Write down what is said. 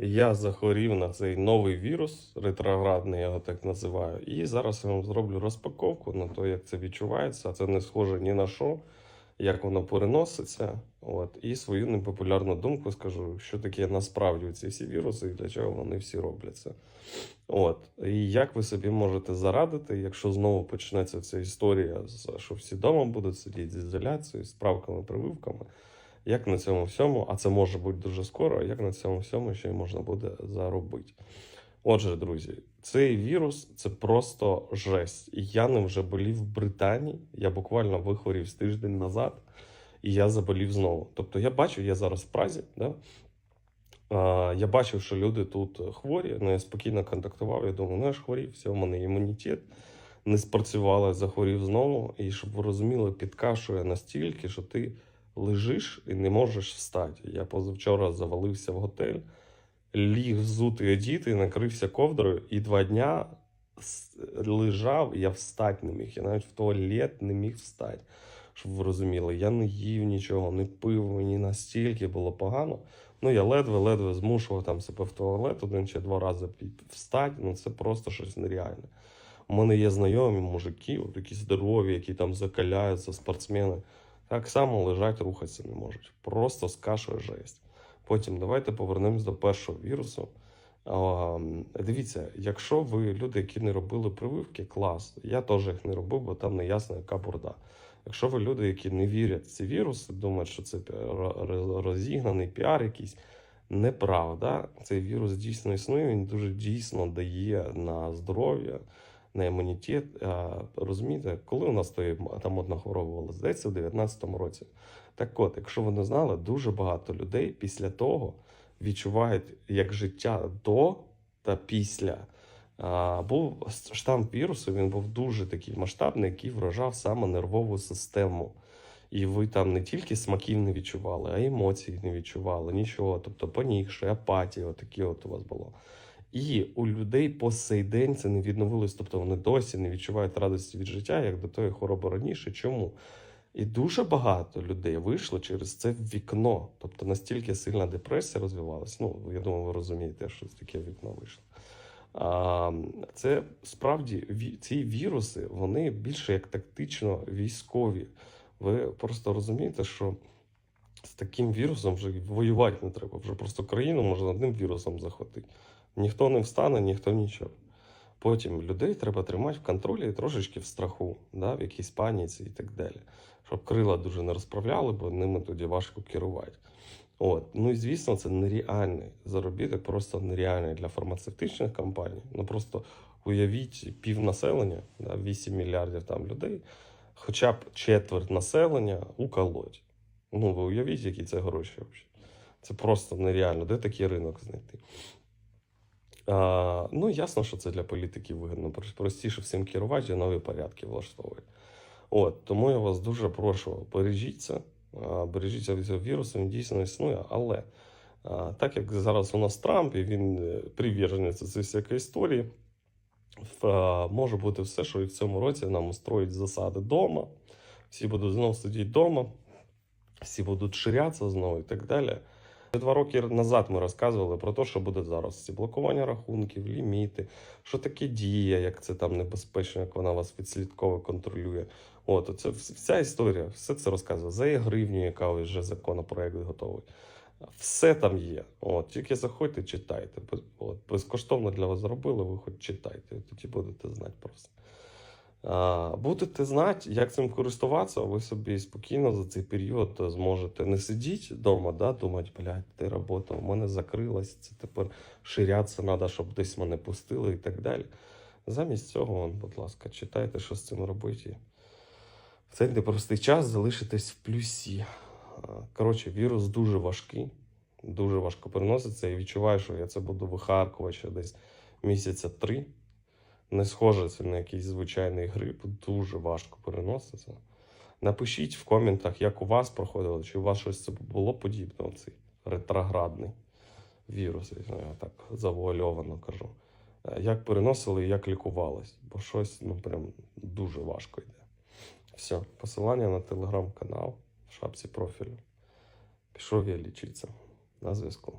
Я захворів на цей новий вірус, ретроградний, я його так називаю. І зараз я вам зроблю розпаковку на те, як це відчувається. Це не схоже ні на що, як воно переноситься. От, і свою непопулярну думку скажу, що таке насправді ці всі віруси і для чого вони всі робляться. От. І як ви собі можете зарадити, якщо знову почнеться ця історія, що всі вдома будуть сидіти з ізоляцією, з правками, прививками. Як на цьому всьому, а це може бути дуже скоро, як на цьому всьому ще й можна буде заробити. Отже, друзі, цей вірус це просто жесть. Я ним вже болів в Британії. Я буквально вихворів з тиждень назад, і я заболів знову. Тобто я бачу, я зараз в Празі, да? а, я бачив, що люди тут хворі, ну я спокійно контактував. Я думаю, ну я ж хворів, все, у мене імунітет не спрацювала, захворів знову. І щоб ви розуміли, підкашує настільки, що ти лежиш і не можеш встати. Я позавчора завалився в готель, ліг взутий одіти, накрився ковдрою, і два дня лежав, я встати не міг. Я навіть в туалет не міг встати. Щоб ви розуміли, я не їв нічого, не пив, мені настільки було погано. Ну, я ледве-ледве змушував там себе в туалет один чи два рази встати. Ну, це просто щось нереальне. У мене є знайомі мужики, такі здорові, які там закаляються, спортсмени. Так само лежать, рухатися не можуть. Просто скашує жесть. Потім давайте повернемось до першого вірусу. А, дивіться, якщо ви люди, які не робили прививки, клас. Я теж їх не робив, бо там не ясно, яка бурда. Якщо ви люди, які не вірять в ці віруси, думають, що це ро- ро- розігнаний піар якийсь, неправда. Цей вірус дійсно існує, він дуже дійсно дає на здоров'я, на імунітет. Розумієте, коли у нас тої там одна хвороба здається, в 19-му році. Так от, якщо ви не знали, дуже багато людей після того відчувають як життя до та після. А, був штам вірусу, він був дуже такий масштабний, який вражав саме нервову систему. І ви там не тільки смаків не відчували, а емоцій не відчували, нічого. Тобто понігши, апатія, отакі от у вас було. І у людей по сей день це не відновилось, тобто вони досі не відчувають радості від життя, як до тої хвороби раніше. Чому? І дуже багато людей вийшло через це вікно. Тобто настільки сильна депресія розвивалась. Ну, я думаю, ви розумієте, що таке вікно вийшло. А, це справді ці віруси, вони більше як тактично військові. Ви просто розумієте, що з таким вірусом вже воювати не треба. Вже просто країну можна одним вірусом захватити. Ніхто не встане, ніхто нічого. Потім людей треба тримати в контролі і трошечки в страху, да, в якійсь паніці і так далі. Щоб крила дуже не розправляли, бо ними тоді важко керувати. От. Ну і звісно, це нереальний заробіток, просто нереальний для фармацевтичних компаній. Ну просто уявіть півнаселення, да, 8 мільярдів там людей, хоча б четверть населення уколоть. Ну, ви уявіть, які це гроші взагалі. Це просто нереально. Де такий ринок знайти? А, ну, ясно, що це для політиків вигідно. Прос- Простіше всім керувати і нові порядки влаштовувати. От, тому я вас дуже прошу, бережіться, бережіться від цього вірусу, він дійсно існує, але так як зараз у нас Трамп, і він е, приверженець цієї всякої історії, може бути все, що і в цьому році нам устроїть засади вдома, всі будуть знову сидіти вдома, всі будуть ширятися знову і так далі. Два роки назад ми розказували про те, що буде зараз. Ці блокування рахунків, ліміти, що таке дія, як це там небезпечно, як вона вас відслідково контролює. От, це вся історія, все це розказує. За гривню, яка вже законопроект готовий. Все там є. От, тільки заходьте, читайте. От, безкоштовно для вас зробили, ви хоч читайте, тоді будете знати просто. Будете знати, як цим користуватися, ви собі спокійно за цей період зможете не сидіти вдома, да, думати, блядь, де робота, у мене закрилась, це тепер ширятися треба, щоб десь мене пустили і так далі. Замість цього, будь ласка, читайте, що з цим робити. В цей непростий час залишитесь в плюсі. Коротше, вірус дуже важкий, дуже важко переноситься. І відчуваю, що я це буду вихаркувати ще десь місяця три. Не схоже це на якийсь звичайний грип, дуже важко переноситься. Напишіть в коментах, як у вас проходило, чи у вас щось це було подібне, цей ретроградний вірус, я так завуальовано кажу. Е, Як переносили і як лікувались, бо щось ну прям дуже важко йде. Все, посилання на телеграм-канал в шапці профілю. Пішов я лічитися. На зв'язку.